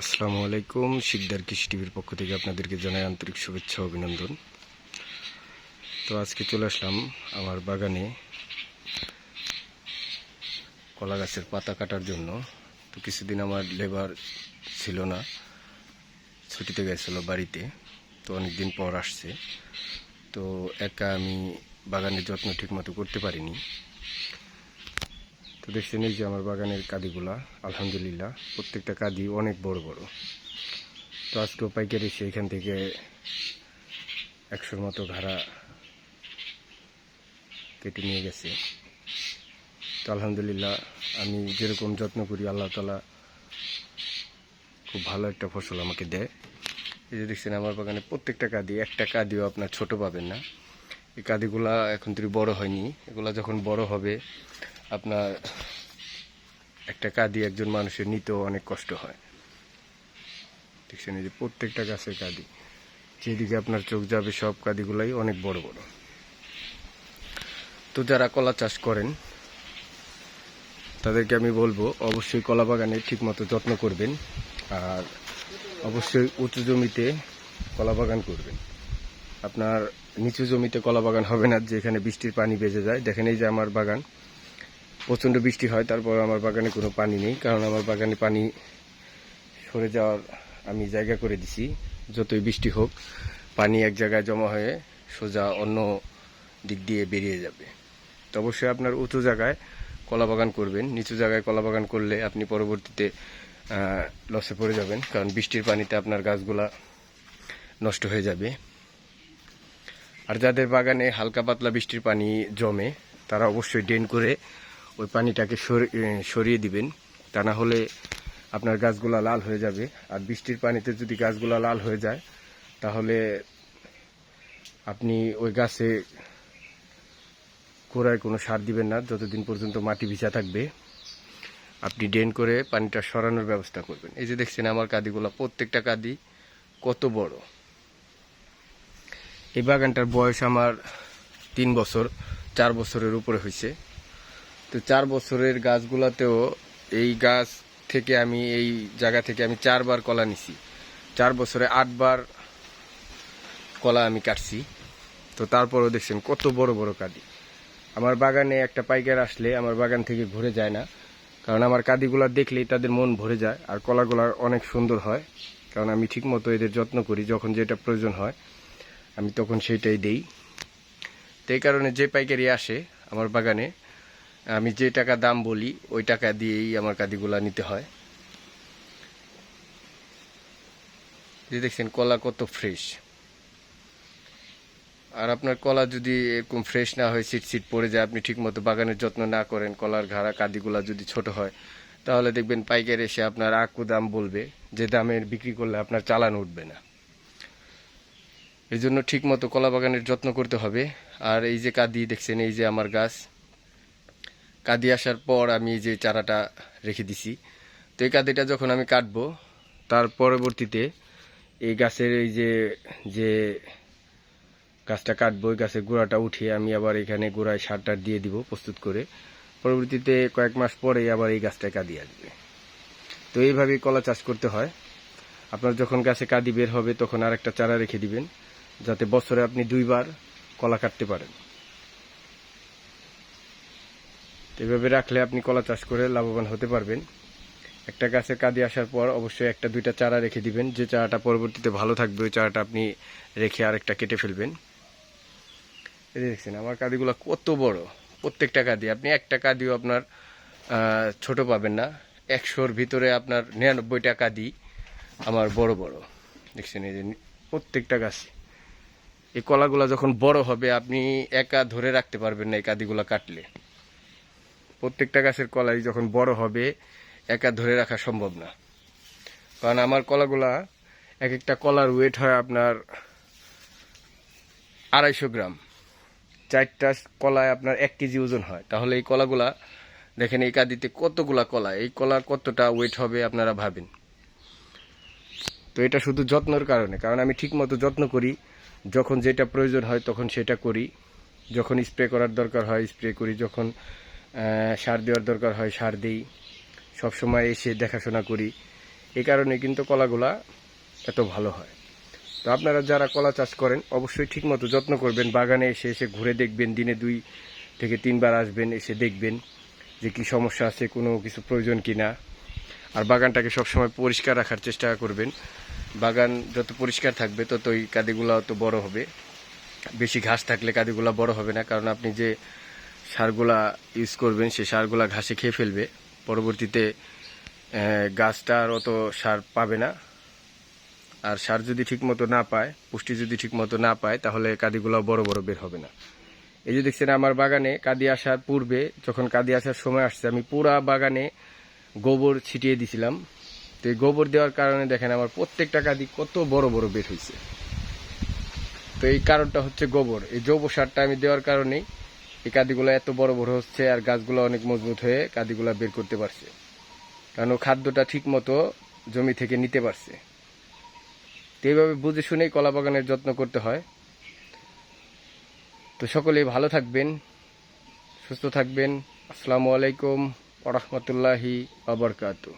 আসসালামু আলাইকুম, শিকদার কৃষি টিভির পক্ষ থেকে আপনাদেরকে জানাই আন্তরিক শুভেচ্ছা অভিনন্দন। তো আজকে চলে আসলাম আমার বাগানে কলা গাছের পাতা কাটার জন্য। তো কিছুদিন আমার লেবার ছিল না, ছুটিতে গেছিল বাড়িতে, তো অনেক দিন পর আসছে। তো একা আমি বাগানের যত্ন ঠিকমতো করতে পারিনি। তো দেখছেন এই যে আমার বাগানের কাদিগুলা। আলহামদুলিল্লাহ, প্রত্যেকটা কাদি অনেক বড় বড়। তো আজকেও পাইকারি এসে এখান থেকে একশোর মতো ঘাড়া কেটে নিয়ে গেছে। তো আলহামদুলিল্লাহ, আমি যেরকম যত্ন করি, আল্লাহ তালা খুব ভালো একটা ফসল আমাকে দেয়। এই যে দেখছেন, আমার বাগানে প্রত্যেকটা কাদি, একটা কাদিও আপনার ছোট পাবেন না। এই কাদিগুলা এখন তুই বড় হয়নি। এগুলা যখন বড় হবে আপনার একটা কাদি একজন মানুষের নিতেও অনেক কষ্ট হয়। দেখছেন এই যে প্রত্যেকটা গাছের কাদি। যেদিকে আপনার চোখ যাবে সব কাদিগুলাই অনেক বড় বড়। তো যারা কলা চাষ করেন, তাদেরকে আমি বলব অবশ্যই কলা বাগানে ঠিকমতো যত্ন করবেন আর অবশ্যই উঁচু জমিতে কলা বাগান করবেন। আপনার নিচু জমিতে কলা বাগান হবে না যেখানে বৃষ্টির পানি বেজে যায়। দেখেন এই যে আমার বাগান। প্রচণ্ড বৃষ্টি হয়, তারপর আমার বাগানে কোনো পানি নেই, কারণ আমার বাগানে পানি সরে যাওয়ার আমি জায়গা করে দিছি, যতই বৃষ্টি হোক, পানি এক জায়গায় জমা হয়ে সোজা অন্য দিক দিয়ে বেরিয়ে যাবে। তো অবশ্যই আপনার উঁচু জায়গায় কলা বাগান করবেন, নিচু জায়গায় কলা বাগান করলে আপনি পরবর্তীতে লসে পড়ে যাবেন, কারণ বৃষ্টির পানিতে আপনার গাছগুলা নষ্ট হয়ে যাবে। আর যাদের বাগানে হালকা পাতলা বৃষ্টির পানি জমে, তারা অবশ্যই ড্রেন করে ওই পানিটাকে সরি- সরিয়ে দিবেন। তা না হলে আপনার গাছগুলা লাল হয়ে যাবে। আর বৃষ্টির পানিতে যদি গাছগুলা লাল হয়ে যায়, তাহলে আপনি ওই গাছে গোড়ায় কোনো সার দিবেন না। যতদিন পর্যন্ত মাটি ভিজা থাকবে, আপনি ড্রেন করে পানিটা সরানোর ব্যবস্থা করবেন। এই যে দেখছেন আমার কাদিগুলা, প্রত্যেকটা কাদি কত বড়। এই বাগানটার বয়স আমার তিন বছর, চার বছরের উপরে হয়েছে তো চার বছরের গাছগুলাতেও এই গাছ থেকে আমি, এই জায়গা থেকে আমি চারবার কলা নিছি। চার বছরে আটবার কলা আমি কাটছি। তো তারপরও দেখছেন কত বড় বড় কাদি। আমার বাগানে একটা পাইকার আসলে আমার বাগান থেকে ঘুরে যায় না। কারণ আমার কাদিগুলা দেখলেই তাদের মন ভরে যায় আর কলাগুলা অনেক সুন্দর হয়। কারণ আমি ঠিকমতো এদের যত্ন করি, যখন যেটা প্রয়োজন হয় আমি তখন সেইটাই দেই। তো এই কারণে যে পাইকারি আসে আমার বাগানে আমি যে টাকা দাম বলি, ওই টাকা দিয়েই আমার কাদিগুলা নিতে হয়। যে দেখছেন, কলা কত ফ্রেশ। আর আপনার কলা যদি এরকম ফ্রেশ না হয়, সিট সিট পড়ে যায়, আপনি ঠিকমতো বাগানের যত্ন না করেন, কলার ঘাড়া কাদিগুলা যদি ছোট হয়, তাহলে দেখবেন পাইকার এসে আপনার আকু দাম বলবে, যে দামের বিক্রি করলে আপনার চালান উঠবে না। এই জন্য ঠিকমতো কলা বাগানের যত্ন করতে হবে। আর এই যে কাদি, দেখছেন, এই যে আমার গাছ। কাদি আসার পর আমি যে চারাটা রেখে দিছি, তো এই কাদিটা যখন আমি কাটবো, তার পরবর্তীতে এই গাছের এই যে যে গাছটা কাটবো ওই গাছের গোড়াটা উঠিয়ে আমি আবার এখানে গোড়ায় সারটা দিয়ে দিব প্রস্তুত করে। পরবর্তীতে কয়েক মাস পরে আবার এই গাছটা কাদি আসবে। তো এইভাবেই কলা চাষ করতে হয়। আপনার যখন গাছে কাদি বের হবে, তখন আর একটা চারা রেখে দিবেন, যাতে বছরে আপনি দুইবার কলা কাটতে পারেন। তো এইভাবে রাখলে আপনি কলা চাষ করে লাভবান হতে পারবেন। একটা গাছে কাদি আসার পর অবশ্যই একটা, দুইটা চারা রেখে দিবেন। যে চারাটা পরবর্তীতে ভালো থাকবে, ওই চারাটা আপনি রেখে আরেকটা কেটে ফেলবেন। এই দেখছেন, আমার কাঁদিগুলো কত বড়। প্রত্যেকটা কাদি। আপনি একটা কাঁদিও আপনার ছোট পাবেন না। একশোর ভিতরে আপনার নিরানব্বইটা কাদি আমার বড় বড়। দেখছেন, এই যে প্রত্যেকটা গাছ। এই কলাগুলা যখন বড় হবে, আপনি একা ধরে রাখতে পারবেন না এই কাদিগুলা কাটলে। প্রত্যেকটা গাছের কলাই যখন বড় হবে, একা ধরে রাখা সম্ভব না। কারণ আমার কলাগুলা এক একটা কলার ওয়েট হয় আপনার আড়াইশো গ্রাম। চারটা কলায় আপনার এক কেজি ওজন হয়। তাহলে এই কলাগুলা দেখেন এই কাদিতে কতগুলা কলা, এই কলা কতটা ওয়েট হবে আপনারা ভাবেন। তো এটা শুধু যত্নর কারণে, কারণ আমি ঠিকমতো যত্ন করি, যখন যেটা প্রয়োজন হয় তখন সেটা করি, যখন স্প্রে করার দরকার হয় স্প্রে করি, যখন সার দেওয়ার দরকার হয়, সার দিই। সবসময় এসে দেখাশোনা করি। এই কারণে কিন্তু কলাগুলা এত ভালো হয়। তো আপনারা যারা কলা চাষ করেন, অবশ্যই ঠিকমতো যত্ন করবেন। বাগানে এসে এসে ঘুরে দেখবেন, দিনে দুই থেকে তিনবার আসবেন, এসে দেখবেন যে কি সমস্যা আছে, কোনো কিছু প্রয়োজন কি না আর বাগানটাকে সবসময় পরিষ্কার রাখার চেষ্টা করবেন। বাগান যত পরিষ্কার থাকবে, ততই কাদিগুলো অত বড় হবে। বেশি ঘাস থাকলে কাদিগুলো বড় হবে না। কারণ আপনি যে সারগুলা ইউজ করবেন সেই সারগুলা ঘাসে খেয়ে ফেলবে। পরবর্তীতে গাছটা আর অত সার পাবে না। আর সার যদি ঠিকমতো না পায়, পুষ্টি যদি ঠিকমতো না পায়, তাহলে কাদিগুলো বড় বড় বের হবে না। এই যে দেখছেন আমার বাগানে কাদি আসার পূর্বে, যখন কাদি আসার সময় আসছে, আমি পুরা বাগানে গোবর ছিটিয়ে দিছিলাম। তো এই গোবর দেওয়ার কারণে দেখেন আমার প্রত্যেকটা কাদি কত বড় বড় বের হয়েছে তো এই কারণটা হচ্ছে গোবর। এই জৈব সারটা আমি দেওয়ার কারণেই এই কাদিগুলো এত বড় বড় হচ্ছে আর গাছগুলো অনেক মজবুত হয়ে কাদিগুলো বের করতে পারছে। কারণ খাদ্যটা ঠিক মতো জমি থেকে নিতে পারছে। এইভাবে বুঝে শুনেই কলা বাগানের যত্ন করতে হয়। তো সকলেই ভালো থাকবেন, সুস্থ থাকবেন। আসসালামু আলাইকুম ওরহমতুল্লাহি আবরকাতু